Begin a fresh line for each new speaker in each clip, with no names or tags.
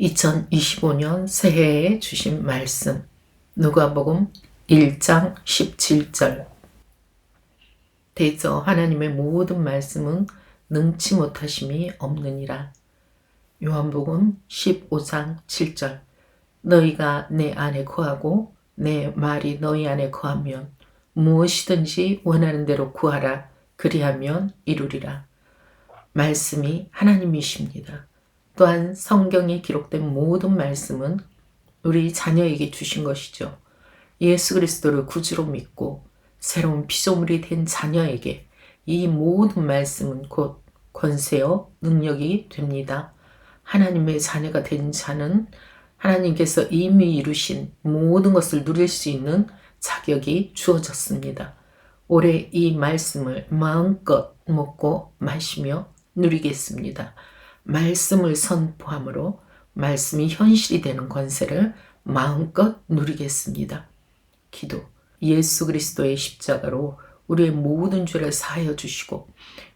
2025년 새해에 주신 말씀. 누가복음 1장 17절. 대저 하나님의 모든 말씀은 능치 못하심이 없느니라. 요한복음 15장 7절. 너희가 내 안에 거하고 내 말이 너희 안에 거하면 무엇이든지 원하는 대로 구하라. 그리하면 이루리라. 말씀이 하나님이십니다. 또한 성경에 기록된 모든 말씀은 우리 자녀에게 주신 것이죠. 예수 그리스도를 구주로 믿고 새로운 피조물이 된 자녀에게 이 모든 말씀은 곧 권세요 능력이 됩니다. 하나님의 자녀가 된 자는 하나님께서 이미 이루신 모든 것을 누릴 수 있는 자격이 주어졌습니다. 올해 이 말씀을 마음껏 먹고 마시며 누리겠습니다. 말씀을 선포함으로 말씀이 현실이 되는 권세를 마음껏 누리겠습니다. 기도. 예수 그리스도의 십자가로 우리의 모든 죄를 사하여 주시고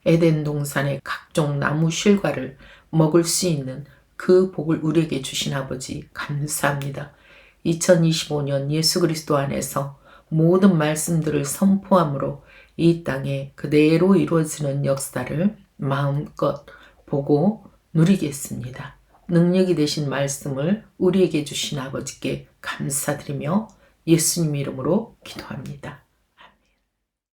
에덴 동산의 각종 나무 실과를 먹을 수 있는 그 복을 우리에게 주신 아버지 감사합니다. 2025년 예수 그리스도 안에서 모든 말씀들을 선포함으로 이 땅에 그대로 이루어지는 역사를 마음껏 보고 누리겠습니다. 능력이 되신 말씀을 우리에게 주신 아버지께 감사드리며 예수님 이름으로 기도합니다.